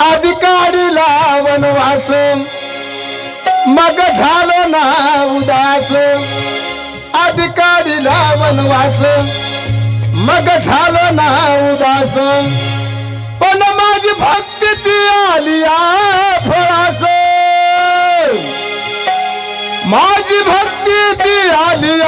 अधिकारीला वनवास. मग झालं ना उदास. अधिकारीला वनवास. मग झालं ना उदास. पण माझी भक्ती ती आली फळास. माझी भक्ती ती आली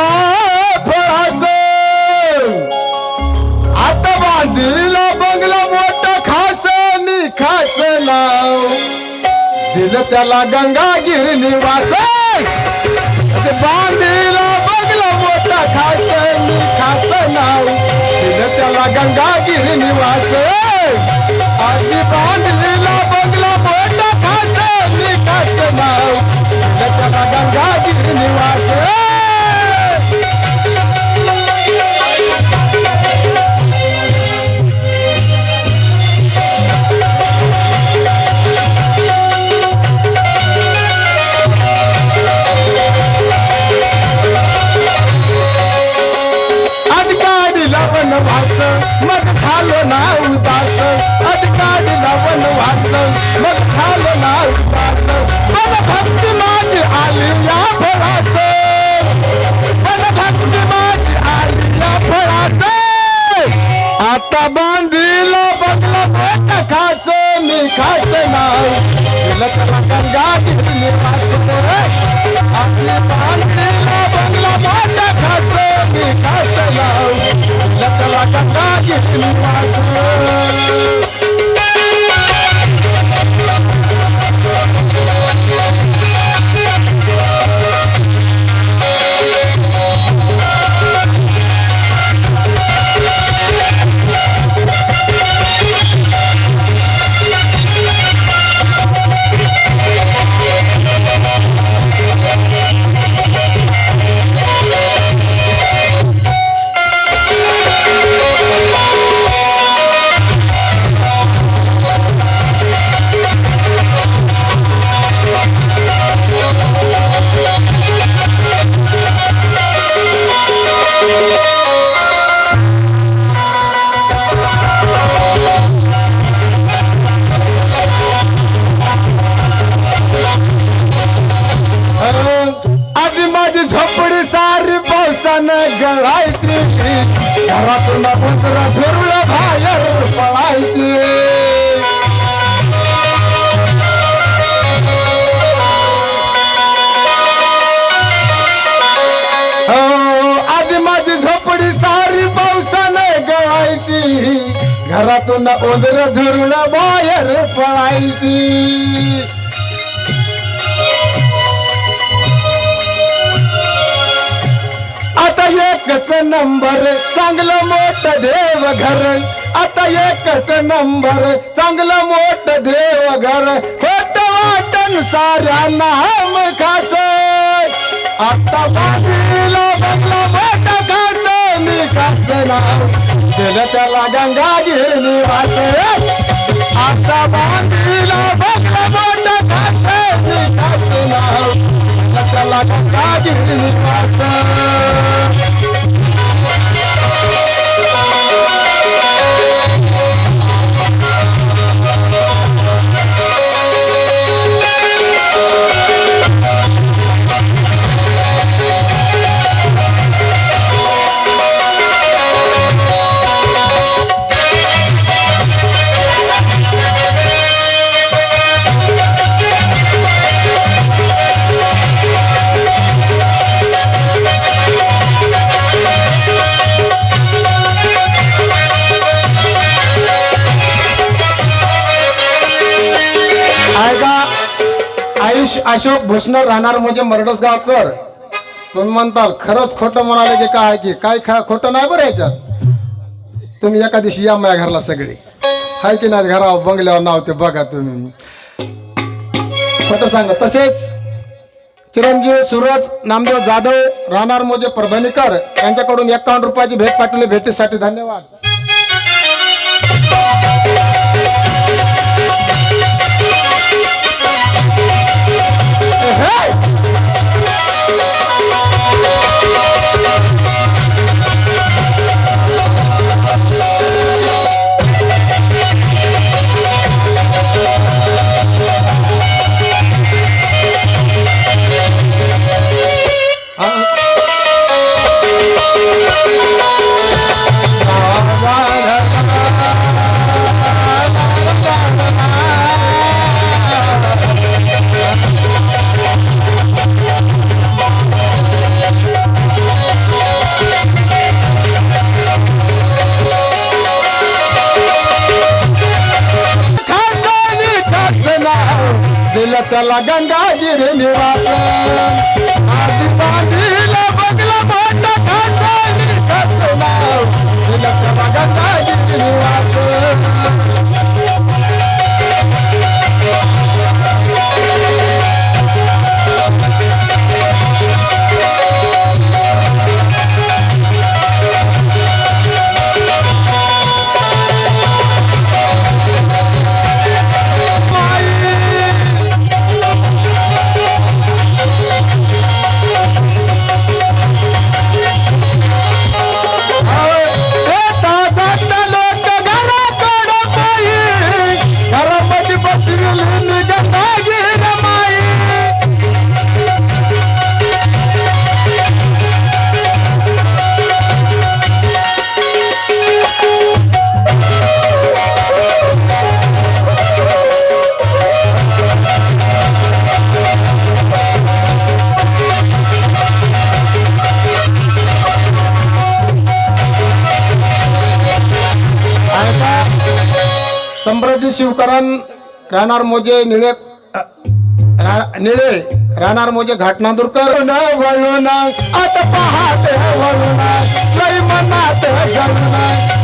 दिलं त्याला गंगागिरी निवास. बांधीला बघला मोठा खास मी खास नाव. दिलं त्याला गंगागिरी निवास. आधी बांधलेला त्याला गंगा गिरी निवास आधी पावसानं गळायची. घरातून पुत्र झुरळ बाहेर पळायची. हो, आधी माझी झोपडी सारी पावसानं गळायची. घरातून उंदर झुरळ बाहेर पळायची. आता एकच नंबर चांगलं मोठ देव घर आता एकच नंबर चांगलं मोठ देव घर खोट वाटण साऱ्या नाम खास. आता बाजूला बसला मोठ खास मी खास नाव दिलं त्याला गिरणी वास आता बाजूला बसला मोठ खास मी खास नाव दिलं त्याला गंगागीर अशोक भूषणर राहणार म्हणजे मरडसगावकर. तुम्ही म्हणताल खरंच खोटं म्हणाले की काय की? काय खा खोटं नाही बरं याच्यात. तुम्ही एका दिवशी या माझ्या घरला सगळे. हाय की नाही घरा बंगल्यावर नाव ते बघा तुम्ही. खोटं सांगा. तसेच चिरंजीव सूरज नामदेव जाधव राहणार म्हणजे मोजे परभणीकर. यांच्याकडून एकावन्न रुपयाची भेट पाठवली. भेटीसाठी धन्यवाद. 나. त्याला गंगागिरी निवास आधी समृद्धी शिवकरण राहणार मोजे निळे निळे राहणार मोजे घाटनादुरकर. हो वळून आता पाहते वळून लई मनात जळून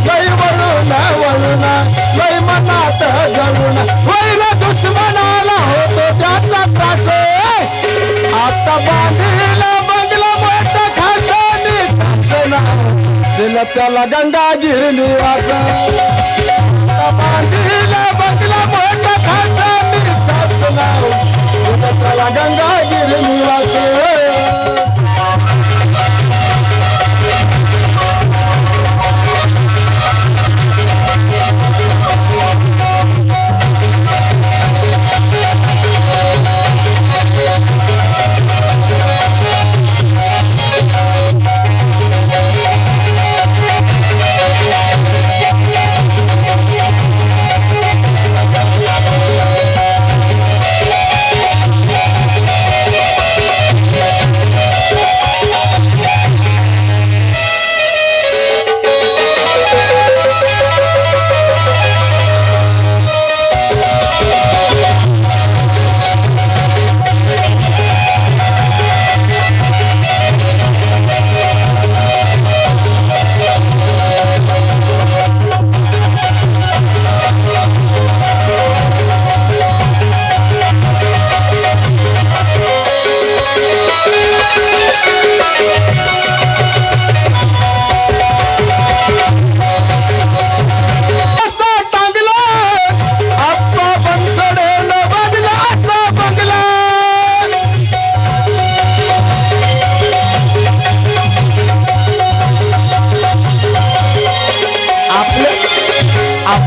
लई वळून वळून लई मनात जळून वैर दुश्मनाला होतो त्याचा त्रास आता बांधीला बंगला मोठ खासानी दिलं त्याला गंगागिरी वाचा बांधीला बंगला मोठा खासा मी. खास नाव. दिलं त्याला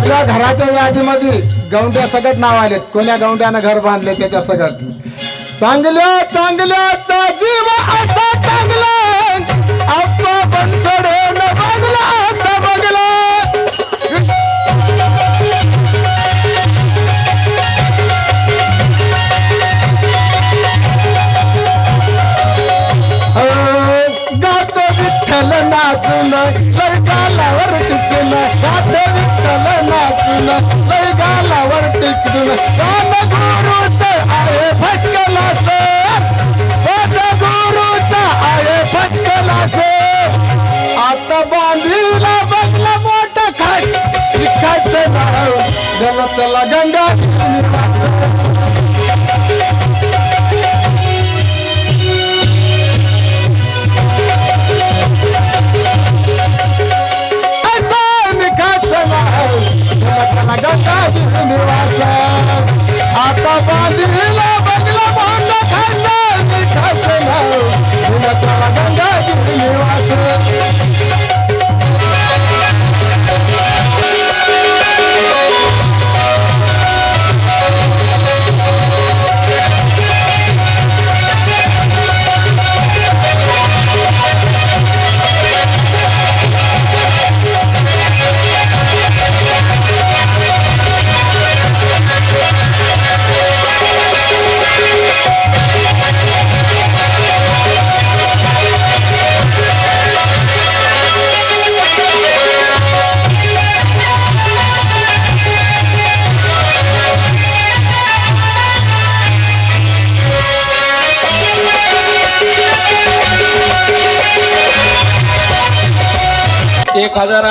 आपल्या घराच्या यादीमध्ये गौंड्या सगट नाव आलेत. कोण्या गौंड्यानं घर बांधले त्याच्या सगट? चांगल्या चांगल्याचा जीव असा चांगला. आप्पा बनसडे न बाजला. Go! आता एक हजार